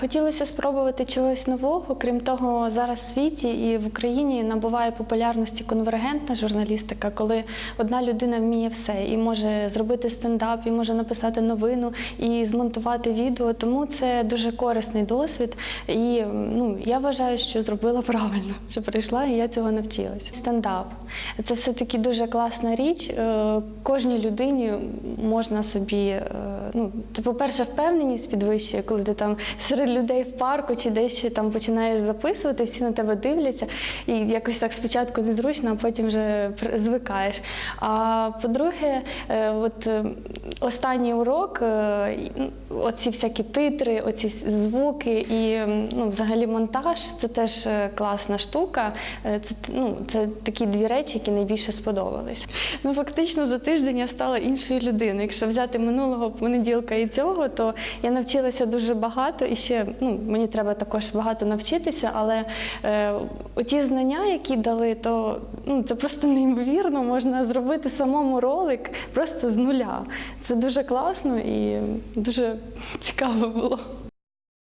Хотілося спробувати чогось нового. Крім того, зараз в світі і в Україні набуває популярності конвергентна журналістика, коли одна людина вміє все і може зробити стендап, і може написати новину, і змонтувати відео. Тому це дуже корисний досвід. І ну я вважаю, що зробила правильно, що прийшла, і я цього навчилася. Стендап це все таки дуже класна річ. Е, Кожній людині можна собі, е, ну це по-перше, впевненість підвищує, коли ти там серед людей в парку чи десь там починаєш записувати, всі на тебе дивляться, і якось так спочатку незручно, а потім вже звикаєш. А по-друге, е, от е, останній урок, е, оці всякі титри, оці звуки і ну, взагалі монтаж це теж е, класна штука. Це, ну, це такі дві речі, які найбільше сподобались. Ну, фактично за тиждень я стала іншою людиною. Якщо взяти минулого понеділка і цього, то я навчилася дуже багато і ще ну, мені треба також багато навчитися, але е, оті знання, які дали, то ну, це просто неймовірно. Можна зробити самому ролик просто з нуля. Це дуже класно і дуже цікаво було.